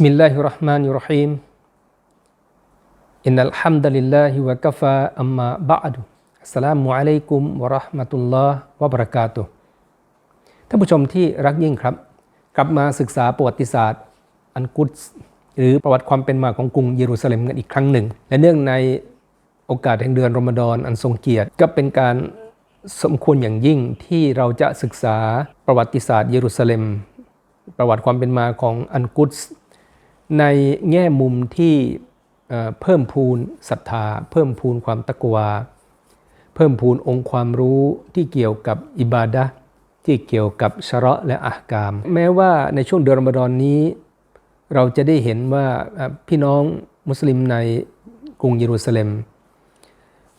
بسم الله الرحمن الرحيم إن الحمد لله وكفى أما بعد السلام عليكم ورحمة الله وبركاته ท่านผู้ชมที่รักยิ่งครับ กลับมาศึกษาประวัติศาสตร์อันกุดส์หรือประวัติความเป็นมาของกรุงเยรูซาเล็มกันอีกครั้งหนึ่ง และเนื่องในโอกาสแห่งเดือนรอมฎอนอันทรงเกียรติ ก็เป็นการสมควรอย่างยิ่งที่เราจะศึกษาประวัติศาสตร์เยรูซาเล็ม ประวัติความเป็นมาของอันกุดส์ในแง่มุมที่เพิ่มพูนศรัทธา เพิ่มพูนความตะกวา เพิ่มพูนองค์ความรู้ที่เกี่ยวกับอิบาดะ ที่เกี่ยวกับชะเระและอะกาม แม้ว่าในช่วงเดือนรอมฎอนนี้ เราจะได้เห็นว่าพี่น้องมุสลิมในกรุงเยรูซาเล็ม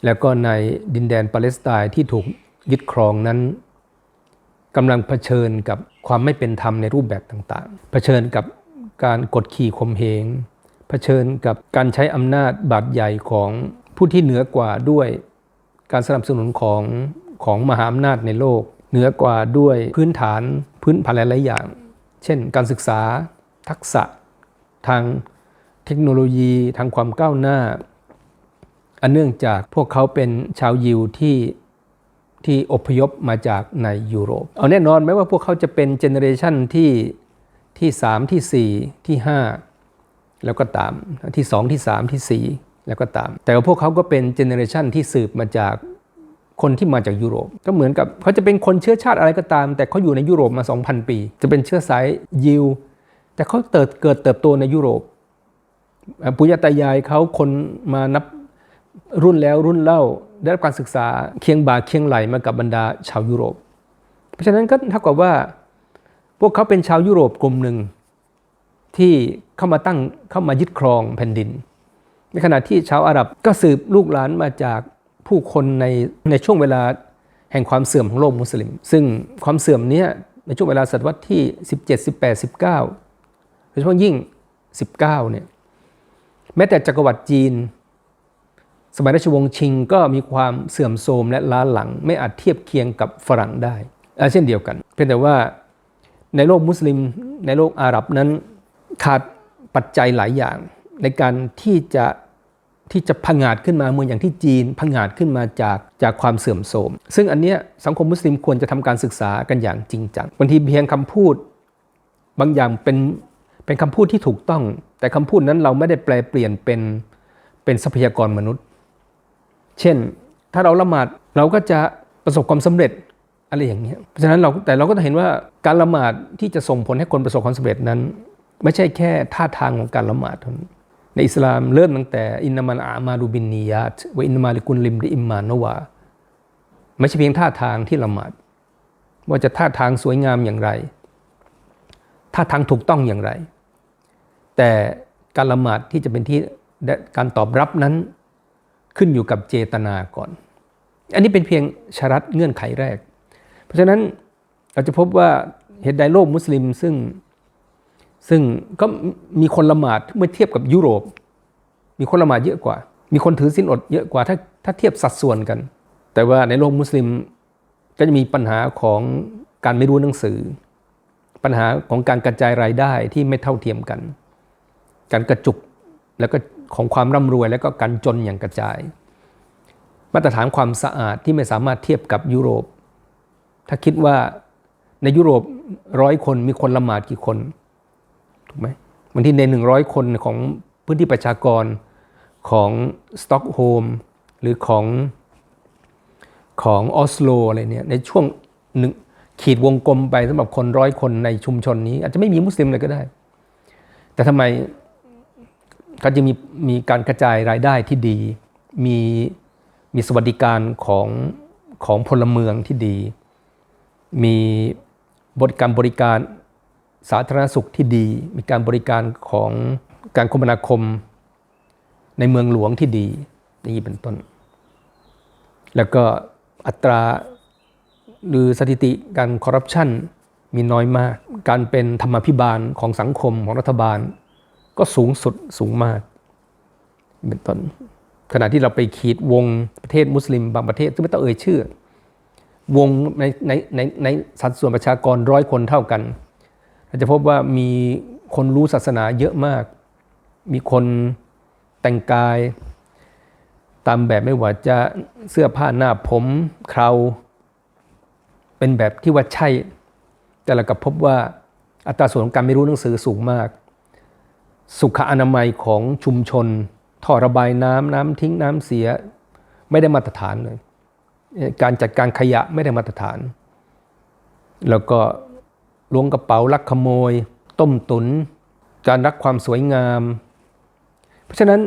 แล้วก็ในดินแดนปาเลสไตน์ที่ถูกยึดครองนั้นกำลังเผชิญกับความไม่เป็นธรรมในรูปแบบต่างๆ เผชิญกับการกดขี่ข่มเหง เผชิญกับการใช้อำนาจบาดใหญ่ของผู้ที่เหนือกว่าด้วยการสนับสนุนของของมหาอำนาจในโลก เหนือกว่าด้วยพื้นฐานพื้นฐานหลายๆอย่าง เช่น การศึกษาทักษะทางเทคโนโลยีทางความก้าวหน้า อันเนื่องจากพวกเขาเป็นชาวยิวที่ที่อพยพมาจากในยุโรป เอาแน่นอนไหมว่าพวกเขาจะเป็นเจเนอเรชันที่ที่ 3 ที่ 4 ที่ 5 แล้วก็ตามที่ 2 ที่ 3 ที่ 4 แล้วก็ตาม แต่ว่าพวกเขาก็เป็นเจเนอเรชันที่สืบมาจาก คนที่มาจากยุโรป ก็เหมือนกับเขาจะเป็นคนเชื้อชาติอะไรก็ตาม แต่เขาอยู่ในยุโรปมา 2,000 ปี จะเป็นเชื้อสายยิว แต่เขาเติบเกิดเติบโตในยุโรปปุญญาตายายเขาคนมานับรุ่นแล้วรุ่นเล่าได้รับการศึกษาเคียงบ่าเคียงไหลมากับบรรดาชาวยุโรป เพราะฉะนั้นก็เท่ากับว่า พวกเขาเป็นชาวยุโรปกลุ่มหนึ่งที่เข้ามาตั้งเข้ามายึดครองแผ่นดิน ในขณะที่ชาวอาหรับก็สืบลูกหลานมาจาก ผู้คนในในช่วงเวลาแห่งความเสื่อมของโลกมุสลิม ซึ่งความเสื่อมเนี้ยในช่วงเวลาศตวรรษที่ 17 18 19โดยเฉพาะยิ่ง 19เนี่ยแม้แต่จักรวรรดิจีน สมัยราชวงศ์ชิงก็มีความเสื่อมโทรมและล้าหลัง ไม่อาจเทียบเคียงกับฝรั่งได้เช่นเดียวกัน เพียงแต่ว่าในโลกมุสลิมในโลกอาหรับนั้นขาดปัจจัยหลายอย่างในการที่จะ ที่จะพังอาจขึ้นมาเหมือนอย่างที่จีนพังอาจขึ้นมาจากจากความเสื่อมโทรม ซึ่งอันเนี้ยสังคมมุสลิมควรจะทำการศึกษากันอย่างจริงจังบางทีเพียงคำพูด บางอย่างเป็นเป็นคำพูดที่ถูกต้อง แต่คำพูดนั้นเราไม่ได้แปลเปลี่ยนเป็นเป็นทรัพยากรมนุษย์ เช่น ถ้าเราละหมาดเราก็จะประสบความสำเร็จอะไรอย่างเงี้ยเพราะฉะนั้นเราแต่เราก็จะเห็นว่าการละหมาดที่จะส่งผลให้คนประสบความสำเร็จนั้น ไม่ใช่แค่ท่าทางของการละหมาดเท่านั้น ในอิสลามเริ่มตั้งแต่อินนามันอามาดูบินนียาตว่าอินนามาลิกุลลิมดิอิมมานวาไม่ใช่เพียงท่าทางที่ละหมาด ว่าจะท่าทางสวยงามอย่างไร ท่าทางถูกต้องอย่างไร แต่การละหมาดที่จะเป็นที่การตอบรับนั้นขึ้นอยู่กับเจตนาก่อน อันนี้เป็นเพียงชรัตเงื่อนไขแรก เพราะฉะนั้นเราจะพบว่าเหตุใดโลกมุสลิมซึ่ง ซึ่งก็มีคนละหมาดเมื่อเทียบกับยุโรป มีคนละหมาดเยอะกว่า มีคนถือสินอดเยอะกว่าถ้าถ้าเทียบสัดส่วนกัน แต่ว่าในโลกมุสลิมก็จะมีปัญหาของการไม่รู้หนังสือ ปัญหาของการกระจายรายได้ที่ไม่เท่าเทียมกัน การกระจุกแล้วก็ของความร่ำรวยแล้วก็การจนอย่างกระจาย มาตรฐานความสะอาดที่ไม่สามารถเทียบกับยุโรป ถ้าคิดว่าในยุโรปร้อยคนมีคนละหมาดกี่คน ถูกไหมบางทีในหนึ่งร้อยคนของพื้นที่ประชากรของสต็อกโฮล์มหรือของของออสโลอะไรเนี่ยในช่วงหนึ่งขีดวงกลมไปสำหรับคนร้อยคนในชุมชนนี้ อาจจะไม่มีมุสลิมเลยก็ได้ แต่ทำไมก็จะมีมีการกระจายรายได้ที่ดี มีมีสวัสดิการของของพลเมืองที่ดี มีบริการบริการ สาธารณสุขที่ดี มีการบริการของการคมนาคมในเมืองหลวงที่ดีอย่างนี้เป็นต้น แล้วก็อัตราหรือสถิติการคอร์รัปชันมีน้อยมาก การเป็นธรรมาภิบาลของสังคมของรัฐบาล ก็สูงสุดสูงมาก เป็นต้นขณะที่เราไปขีดวงประเทศมุสลิมบางประเทศซึ่งไม่ต้องเอ่ยชื่อ วงในในในในสัดส่วนประชากรร้อยคนเท่ากัน เราจะพบว่ามีคนรู้ศาสนาเยอะมาก มีคนแต่งกาย ตามแบบไม่ว่าจะเสื้อผ้าหน้าผมเครา เป็นแบบที่ว่าใช่ แต่เรากับพบว่าอัตราส่วนของการไม่รู้หนังสือสูงมาก สุขอนามัยของชุมชน ท่อระบายน้ำน้ำทิ้งน้ำเสีย ไม่ได้มาตรฐานเลย การจัดการขยะไม่ได้มาตรฐาน แล้วก็ ล้วงกระเป๋าลักขโมย ต้มตุน การรักความสวยงาม เพราะฉะนั้น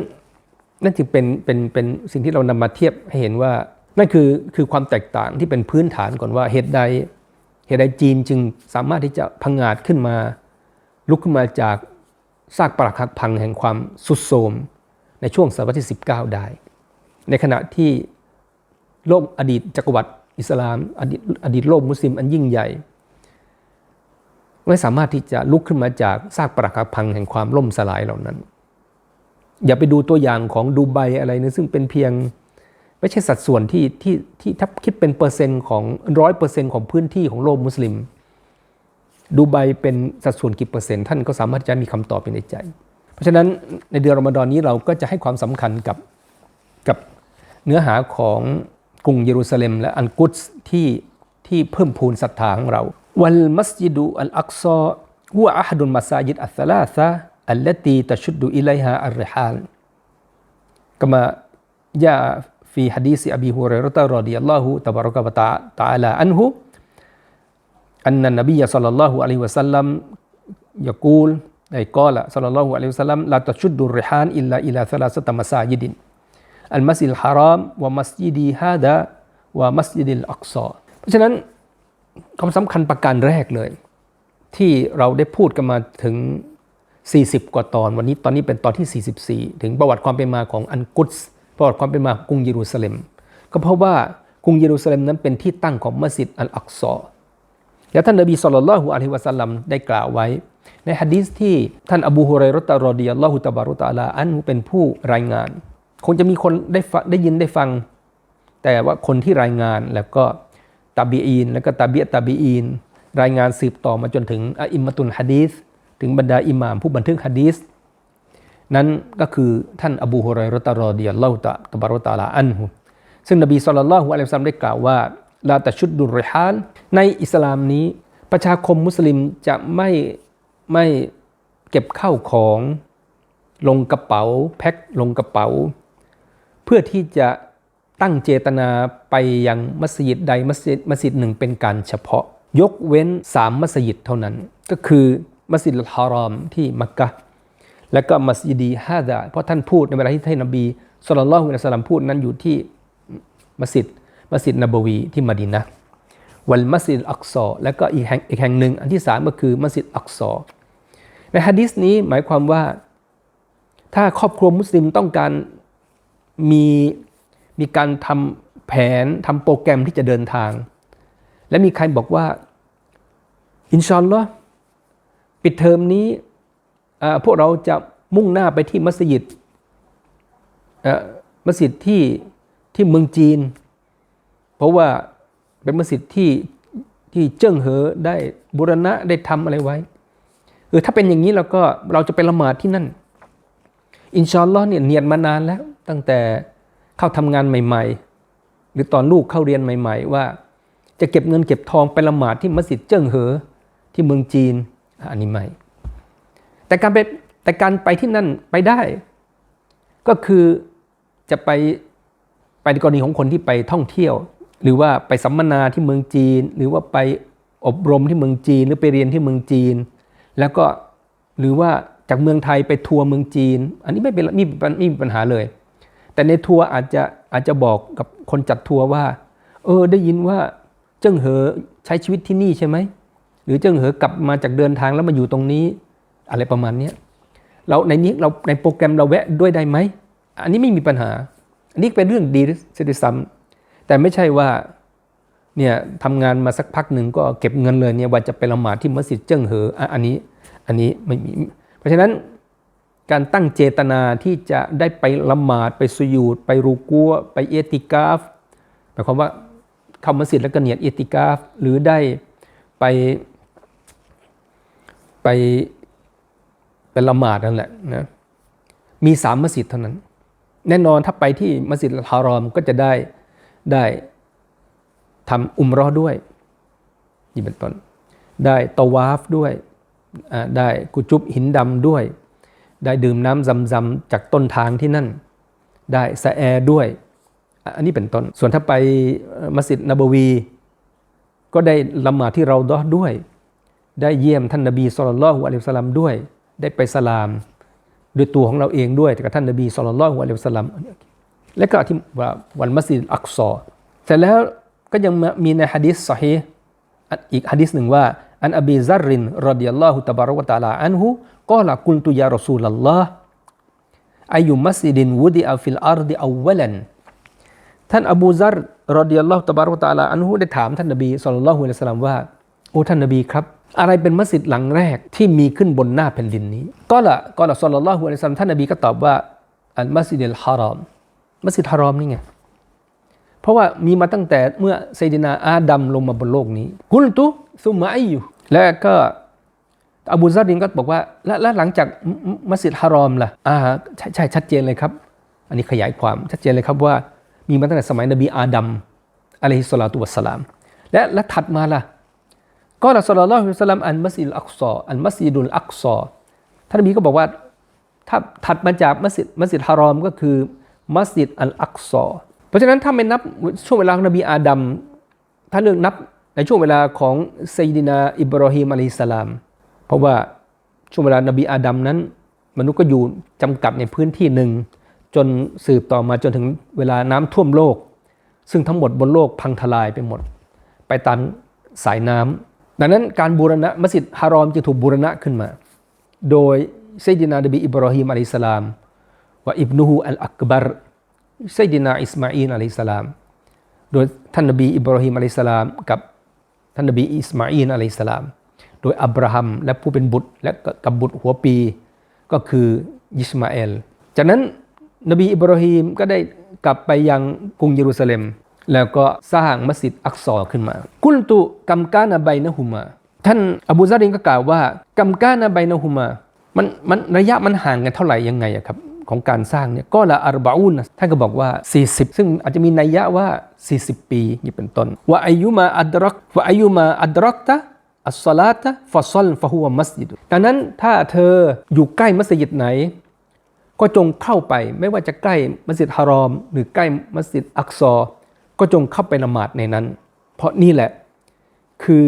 นั่นจึงเป็นเป็นเป็นสิ่งที่เรานำมาเทียบให้เห็นว่านั่นคือคือความแตกต่างที่เป็นพื้นฐานก่อนว่าเหตุใดเหตุใดจีนจึงสามารถที่จะพังงาดขึ้นมา ลุกขึ้นมาจากซากปรักหักพังแห่งความสุดโทรมในช่วงศตวรรษที่ 19 ได้ ในขณะที่โลกอดีตจักรวรรดิอิสลามอดีตอดีตโลกมุสลิมอันยิ่งใหญ่ ไม่สามารถที่จะลุกขึ้นมาจากซากปรักหักพังแห่งความล่มสลายเหล่านั้น อย่าไปดูตัวอย่างของดูไบอะไรนะซึ่งเป็นเพียงไม่ใช่สัดส่วนที่ที่ที่ถ้าคิดเป็นเปอร์เซ็นต์ของร้อยเปอร์เซ็นต์ของพื้นที่ของโลกมุสลิม ดูไบเป็นสัดส่วนกี่เปอร์เซ็นต์ท่านก็สามารถจะมีคำตอบในใจ เพราะฉะนั้นในเดือนรอมฎอนนี้เราก็จะให้ความสำคัญกับกับเนื้อหาของกรุงเยรูซาเล็มและอันกุสที่ที่เพิ่มพูนศรัทธาของเรา วัลมัสยิดุอัลอักซอฮุอะฮดุลมัสายิดอัลซาลาซะอัลลตีตะชุดดุอิลัยฮาอัลริฮาลกมายา في حديث أبي هريرة رضي الله تبارك وتعالى عنه أن النبي صلى الله عليه وسلم يقول أي قال صلى الله عليه وسلم لا تشد الرحال إلا إلى ثلاثة مساجد المسجد الحرام ومسجدي هذا ومسجد الأقصى เพราะฉะนั้น ความสำคัญประการแรกเลย ที่เราได้พูดกันมาถึง 40 กว่าตอน วันนี้ตอนนี้เป็นตอนที่ 44 ถึงประวัติความเป็นมาของอันกุตสประวัติความเป็นมาของกรุงเยรูซาเล็ม ก็เพราะว่ากรุงเยรูซาเล็มนั้นเป็นที่ตั้งของมัสยิดอัลอักซอและท่านนบีสุลต่านละฮุอะลัยฮิวะสัลลัมได้กล่าวไว้ ในฮะดีษที่ท่านอบูฮุไรรอตะรอดิยัลลอฮุตะบารุตะลาอันเป็นผู้รายงาน คงจะมีคนได้ได้ยินได้ฟัง แต่ว่าคนที่รายงานแล้วก็ ตาบีอีน แล้วก็ตาบียตาบีอีน รายงานสืบต่อมาจนถึงอิมมตุนฮะดีษถึงบรรดาอิหม่ามผู้บันทึกฮะดีษนั้นก็คือท่านอบูฮุไรรตะรอดิยัลลอฮุตะตบารุตะลาอันฮุซึ่งนบีสุลต่านละฮุอะลัยฮิวะสัลลัมได้กล่าวว่าลาตชุดดุริฮานในอิสลามนี้ ประชาคมมุสลิมจะไม่ไม่เก็บข้าวของลงกระเป๋า แพ็คลงกระเป๋า เพื่อที่จะ ตั้งเจตนาไปยังมัสยิดใดมัสยิดมัสยิดหนึ่งเป็นการเฉพาะ ยกเว้นสามมัสยิดเท่านั้น ก็คือมัสยิดฮารอมที่มักกะและก็มัสยิดีฮาดาเพราะท่านพูดในเวลาที่ท่านนบีสุลต่านละฮุอะลัยฮิวะสัลลัมพูดนั้นอยู่ที่มัสยิดมัสยิดนบวีที่มดินะวัลมัสยิดอักซอและก็อีกแห่งอีกแห่งหนึ่ง อันที่สามก็คือมัสยิดอักซอในฮะดิษนี้หมายความว่า ถ้าครอบครัวมุสลิมต้องการมี มีการทำแผนทำโปรแกรมที่จะเดินทาง และมีใครบอกว่า อินชอนลอปิดเทอมนี้พวกเราจะมุ่งหน้าไปที่มัสยิดมัสยิดที่ที่เมืองจีน เพราะว่าเป็นมัสยิดที่ที่เจิ้งเหอได้บุรณะได้ทำอะไรไว้เออถ้าเป็นอย่างนี้เราก็เราจะไปละหมาดที่นั่น อินชอนลอเนี่ยเนียนมานานแล้ว ตั้งแต่ เข้าทำงานใหม่ ๆ หรือตอนลูกเข้าเรียนใหม่ ๆ ว่า จะเก็บเงินเก็บทองไปละหมาดที่มัสยิดเจิ้งเหอที่เมืองจีนอันนี้ไม่แต่การไปแต่การไปที่นั่นไปได้ ก็คือจะไปไปในกรณีของคนที่ไปท่องเที่ยว หรือว่าไปสัมมนาที่เมืองจีน หรือว่าไปอบรมที่เมืองจีน หรือไปเรียนที่เมืองจีน แล้วก็หรือว่าจากเมืองไทยไปทัวร์เมืองจีน อันนี้ไม่เป็นไม่ไม่มีปัญหาเลย แต่ในทัวร์อาจจะอาจจะบอกกับคนจัดทัวร์ว่า เออได้ยินว่าเจิ้งเหอใช้ชีวิตที่นี่ใช่ไหมหรือเจิ้งเหอกลับมาจากเดินทางแล้วมาอยู่ตรงนี้ อะไรประมาณนี้เราในนี้เราในโปรแกรมเราแวะด้วยได้ไหมอันนี้ไม่มีปัญหา อันนี้เป็นเรื่องดีเสียด้วยซ้ำแต่ไม่ใช่ว่าเนี่ยทำงานมาสักพักหนึ่งก็เก็บเงินเลยเนี่ยว่าจะไปละหมาดที่มัสยิดเจิ้งเหออันนี้อันนี้ไม่มีเพราะฉะนั้น การตั้งเจตนาที่จะได้ไปละหมาดไปสุยูดไปรูกัว ไปเอติกาฟหมายความว่าเข้ามัสยิดแล้วก็เนียดเอติกาฟ หรือได้ไปไปเป็นละหมาดนั่นแหละนะมีสามมัสยิดเท่านั้น แน่นอนถ้าไปที่มัสยิดฮารอมก็จะได้ได้ทำอุมรอด้วยนี่เป็นต้นได้ตวาฟด้วยได้กุจุบหินดำด้วย ได้ดื่มน้ำซำซำๆจากต้นทางที่นั่น ได้สแอร์ด้วย อันนี้เป็นต้น ส่วนถ้าไปมัสยิดนบวี ก็ได้ละหมาดที่เราดอด้วย ได้เยี่ยมท่านนบีสุลต่านละฮุอะลัยฮิวสัลลัมด้วย ได้ไปสลามด้วยตัวของเราเองด้วยกับท่านนบีสุลต่านละฮุอะลัยฮิวสัลลัมและก็ที่ว่าวันมัสยิดอักซอเสร็จแล้วก็ยังมีในฮะดิษสฮีอีกฮะดิษหนึ่งว่า อันอบีซัรรินรดิยัลลอฮุตะบารวะตาลาอันฮุกอละกุลตุยารอซูลัลลอฮ์อายุมัสยิดินวุดิอัฟิลอาร์ดิอาวลันท่านอบูซัรรดิยัลลอฮุตะบารกวะตาลาอันฮุได้ถามท่านนบีศ็อลลัลลอฮุอะลัยฮิวะซัลลัมว่าโอ้ท่านนบีครับ อะไรเป็นมัสยิดหลังแรกที่มีขึ้นบนหน้าแผ่นดินนี้ ก็ละก็ละศ็อลลัลลอฮุอะลัยฮิวะซัลลัมท่านนบีก็ตอบว่าอัลมัสยิดอัลฮารอมมัสยิดฮารอมนี่ไงเพราะว่ามีมาตั้งแต่เมื่อไซดินาอาดัมลงมาบนโลกนี้กุลตุ ซุมมาอิอยู่และก็อบูซัรดินก็บอกว่า และและหลังจากมัสยิดฮารอมล่ะอ่าใช่ใช่ชัดเจนเลยครับ อันนี้ขยายความชัดเจนเลยครับว่ามีมาตั้งแต่สมัยนบีอาดัมอะลัยฮิสลาตุวัสสลาม และและถัดมาล่ะก็ละสลลลลอฮุอะลัยฮิวะสัลลัมอันมัสยิดอักซออันมัสยิดุลอักซอท่านนบีก็บอกว่าถ้าถัดมาจากมัสยิดมัสยิดฮารอมก็คือมัสยิดอัลอักซอเพราะฉะนั้นถ้าไม่นับช่วงเวลาของนบีอาดัมถ้าเลือกนับ ในช่วงเวลาของไซยิดินาอิบรอฮีมอะลัยสลาม เพราะว่าช่วงเวลานบีอาดัมนั้น มนุษย์ก็อยู่จำกัดในพื้นที่หนึ่ง จนสืบต่อมาจนถึงเวลาน้ำท่วมโลก ซึ่งทั้งหมดบนโลกพังทลายไปหมด ไปตามสายน้ำดังนั้นการบูรณะมัสยิดฮารอมจึงถูกบูรณะขึ้นมา โดยไซยดินานบีอิบรอฮีมอะลัยสลามว่าอิบนุฮูอัลอักบัรไซยดินาอิสมาอีลอะลัยสลาม โดยท่านนบีอิบรอฮีมอะลัยสลามกับ ท่านนบีอิสมาอีลอะลัยสลาม โดยอับราฮัมและผู้เป็นบุตรและกับบุตรหัวปีก็คือยิสมาเอล จากนั้นนบีอิบรอฮีมก็ได้กลับไปยังกรุงเยรูซาเล็ม แล้วก็สร้างมัสยิดอักซอขึ้นมา กุลตุกัมกานาไบนะฮุมา ท่านอบูซารินก็กล่าวว่ากัมกานาไบนะฮุมา มันมันระยะมันห่างกันเท่าไหร่ยังไงอะครับ ของการสร้างเนี่ยก็ละอัรบาอุนท่านก็บอกว่า 40 ซึ่งอาจจะมีนัยยะว่า 40 ปีนี่เป็นต้นว่าอายุมาอัดรักว่าอายุมาอัดรักตะอัสลาตะฟาซอลฟะฮุวมัสยิดดังนั้นถ้าเธออยู่ใกล้มัสยิดไหน ก็จงเข้าไปไม่ว่าจะใกล้มัสยิดฮารอม หรือใกล้มัสยิดอักซอ ก็จงเข้าไปละหมาดในนั้น เพราะนี่แหละคือ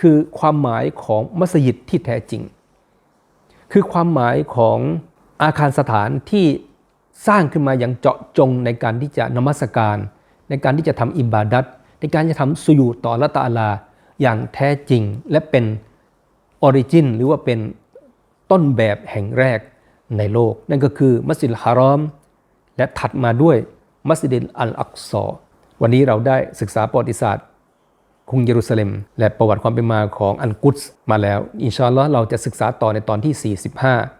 คือความหมายของมัสยิดที่แท้จริง คือความหมายของ อาคารสถานที่สร้างขึ้นมาอย่างเจาะจงในการที่จะนมัสการ ในการที่จะทำอิบาดัตในการจะทำสุยูต่อละตะอาลาอย่างแท้จริงและเป็นออริจินหรือว่าเป็นต้นแบบแห่งแรกในโลก นั่นก็คือมัสยิดฮารอม และถัดมาด้วยมัสยิดอัลอักซอวันนี้เราได้ศึกษาประวัติศาสตร์กรุงเยรูซาเล็ม และประวัติความเป็นมาของอันกุสมาแล้ว อินชาอัลลอฮ์เราจะศึกษาต่อในตอนที่ 45